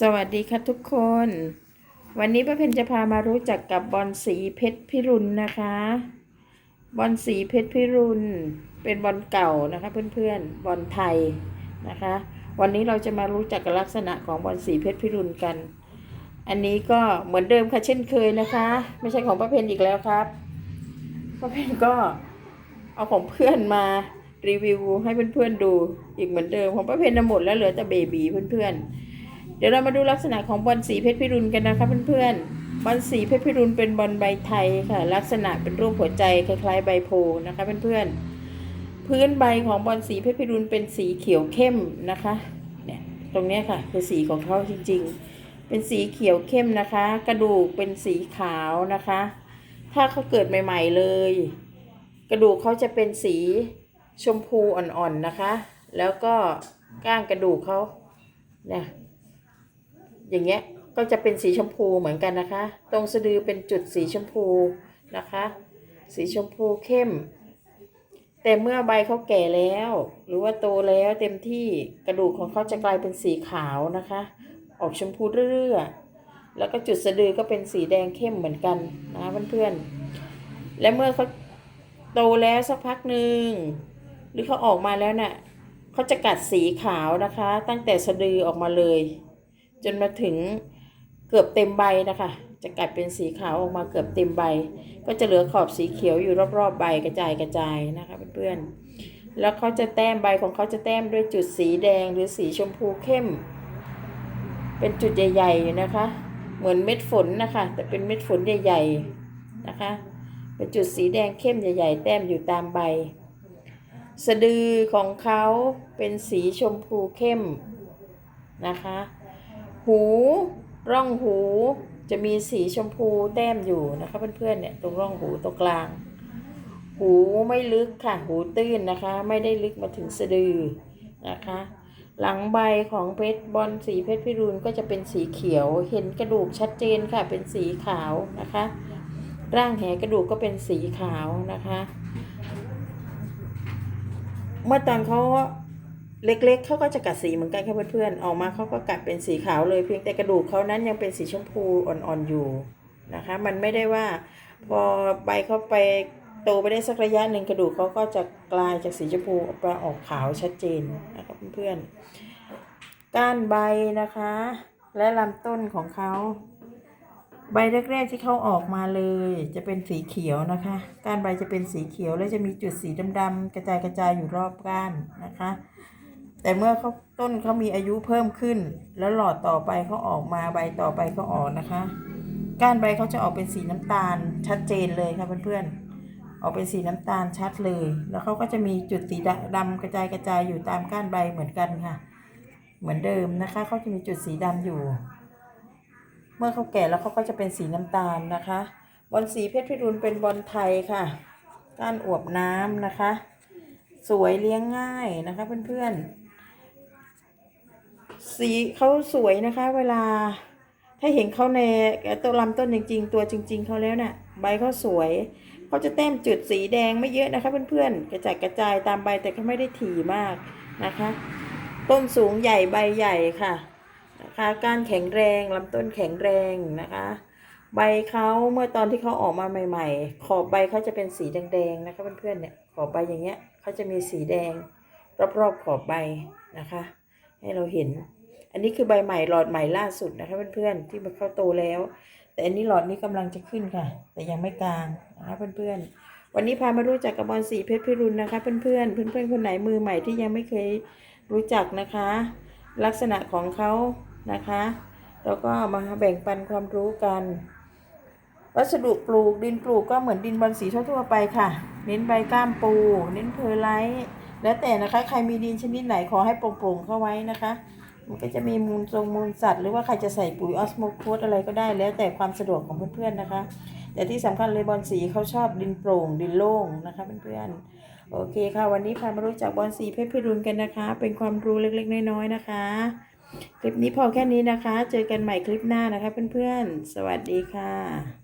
สวัสดีค่ะทุกคน วันนี้ป้าเพนจะพามารู้จักกับบอลสีเพชรพิรุณนะคะ บอลสีเพชรพิรุณเป็นบอลเก่านะคะเพื่อนๆบอลไทยนะคะ วันนี้เราจะมารู้จักลักษณะของบอลสีเพชรพิรุณกัน อันนี้ก็เหมือนเดิมค่ะเช่นเคยนะคะ ไม่ใช่ของป้าเพนอีกแล้วครับป้าเพนก็เอาของเพื่อนมารีวิวให้เพื่อนๆดูอีกเหมือนเดิมของป้าเพนหมดแล้วเหลือแต่เบบีเพื่อนๆ ดี๋ยวเรามาดูลักษณะของบอลสีเพชรพิรุณกันนะคะเพื่อนๆ บอลสีเพชรพิรุณเป็นบอลใบไทยค่ะ ลักษณะเป็นรูปหัวใจคล้ายๆใบโพนะคะเพื่อนๆ พื้นใบของบอลสีเพชรพิรุณเป็นสีเขียวเข้มนะคะเนี่ยตรงนี้ค่ะคือสีของเขาจริงๆ เป็นสีเขียวเข้มนะคะ กระดูกเป็นสีขาวนะคะ ถ้าเขาเกิดใหม่ ๆเลย กระดูกเขาจะเป็นสีชมพูอ่อนๆนะคะ แล้วก็ก้างกระดูกเขาเนี่ย อย่างเงี้ยก็จะเป็นสีชมพูเหมือนกันนะคะ ตรงสะดือเป็นจุดสีชมพูนะคะ สีชมพูเข้ม แต่เมื่อใบเขาแก่แล้ว หรือว่าโตแล้วเต็มที่กระดูกของเขาจะกลายเป็นสีขาวนะคะ ออกชมพูเรื่อยๆแล้วก็จุดสะดือก็เป็นสีแดงเข้มเหมือนกันนะเพื่อนๆและเมื่อเขาโตแล้วสักพักหนึ่งหรือเขาออกมาแล้วน่ะเขาจะกัดสีขาวนะคะ ตั้งแต่สะดือออกมาเลย จนมาถึงเกือบเต็มใบนะคะ จะกัดเป็นสีขาวออกมาเกือบเต็มใบ ก็จะเหลือขอบสีเขียวอยู่รอบๆใบกระจายกระจายนะคะเพื่อนๆแล้วเขาจะแต้มใบของเขาจะแต้มด้วยจุดสีแดงหรือสีชมพูเข้ม เป็นจุดใหญ่ๆนะคะ เหมือนเม็ดฝนนะคะ แต่เป็นเม็ดฝนใหญ่ ๆนะคะ เป็นจุดสีแดงเข้มใหญ่ ๆ แต้มอยู่ตามใบ สะดือของเขาเป็นสีชมพูเข้มนะคะ หู ร่องหูจะมีสีชมพูแต้มอยู่นะคะเพื่อนๆเนี่ยตรงร่องหูตรงกลาง หูไม่ลึกค่ะ หูตื้นนะคะ ไม่ได้ลึกมาถึงสะดือนะคะ หลังใบของเพชรบอลสีเพชรพิรุณก็จะเป็นสีเขียว เห็นกระดูกชัดเจนค่ะ เป็นสีขาวนะคะ ร่างแหกระดูกก็เป็นสีขาวนะคะ เมื่อตอนเขา เล็กๆเขาก็จะกัดสีเหมือนกันค่ะเพื่อนๆออกมาเขาก็กัดเป็นสีขาวเลยเพียงแต่กระดูกเขานั้นยังเป็นสีชมพูอ่อนๆอยู่นะคะ มันไม่ได้ว่า พอใบเขาไปโตไปได้สักระยะหนึ่งกระดูกเขาก็จะกลายจากสีชมพูออกมาออกขาวชัดเจนนะคะเพื่อนๆก้านใบนะคะ และลำต้นของเขาใบแรกๆที่เขาออกมาเลย จะเป็นสีเขียวนะคะ ก้านใบจะเป็นสีเขียวแล้วจะมีจุดสีดำๆกระจายกระจายอยู่รอบก้านนะคะ แต่เมื่อเขาต้นเขามีอายุเพิ่มขึ้น แล้วหลอดต่อไปเขาออกมาใบต่อไปก็ออกนะคะ ก้านใบเขาจะออกเป็นสีน้ำตาลชัดเจนเลยค่ะเพื่อนๆออกเป็นสีน้ำตาลชัดเลย แล้วเขาก็จะมีจุดสีดำกระจายกระจายอยู่ตามก้านใบเหมือนกันค่ะ เหมือนเดิมนะคะเขาจะมีจุดสีดำอยู่ เมื่อเขาแก่แล้วเขาก็จะเป็นสีน้ำตาลนะคะบอลสีเพชรพิรุณเป็นบอลไทยค่ะก้านอวบน้ำนะคะ สวยเลี้ยงง่ายนะคะเพื่อนๆ สีเขาสวยนะคะ เวลา ถ้าเห็นเขาในตัวลำต้นจริง ๆ ตัวจริง ๆเขาแล้วเนี่ยใบเขาสวยเขาจะแต้มจุดสีแดงไม่เยอะนะคะ เพื่อนๆกระจายกระจายตามใบแต่เขาไม่ได้ถี่มากนะคะ ต้นสูงใหญ่ใบใหญ่ค่ะนะคะก้านแข็งแรงลำต้นแข็งแรงนะคะ ใบเขาเมื่อตอนที่เขาออกมาใหม่ ๆ ขอบใบเขาจะเป็นสีแดงๆนะคะเพื่อนๆเนี่ยขอบใบอย่างเงี้ยเขาจะมีสีแดงรอบๆขอบใบนะคะ ให้เราเห็น อันนี้คือใบใหม่หลอดใหม่ล่าสุดนะคะเพื่อนๆที่มันเข้าโตแล้ว แต่อันนี้หลอดนี้กำลังจะขึ้นค่ะ แต่ยังไม่กลางนะคะเพื่อนๆ วันนี้พามารู้จักกับบอลสีเพชรพิรุณนะคะเพื่อนๆ เพื่อนๆ คนไหนมือใหม่ที่ยังไม่เคยรู้จักนะคะ ลักษณะของเขานะคะแล้วก็มาแบ่งปันความรู้กัน วัสดุปลูกดินปลูกก็เหมือนดินบอลสีทั่วไปค่ะ เน้นใบก้ามปู เน้นเพอร์ไลท์แล้วแต่นะคะใครมีดินชนิดไหนขอให้โปร่งๆเข้าไว้นะคะ มันก็จะมีมูลทรงมูลสัตว์หรือว่าใครจะใส่ปุ๋ยออสโมโคสอะไรก็ได้แล้วแต่ความสะดวกของเพื่อนๆนะคะ แต่ที่สำคัญเลยบอลสีเขาชอบดินโปร่งดินโล่งนะคะเพื่อนๆโอเคค่ะ วันนี้พามารู้จักบอลสีเพชรพิรุณกันนะคะ เป็นความรู้เล็กๆน้อยๆนะคะ คลิปนี้พอแค่นี้นะคะ เจอกันใหม่คลิปหน้านะคะเพื่อนๆ สวัสดีค่ะ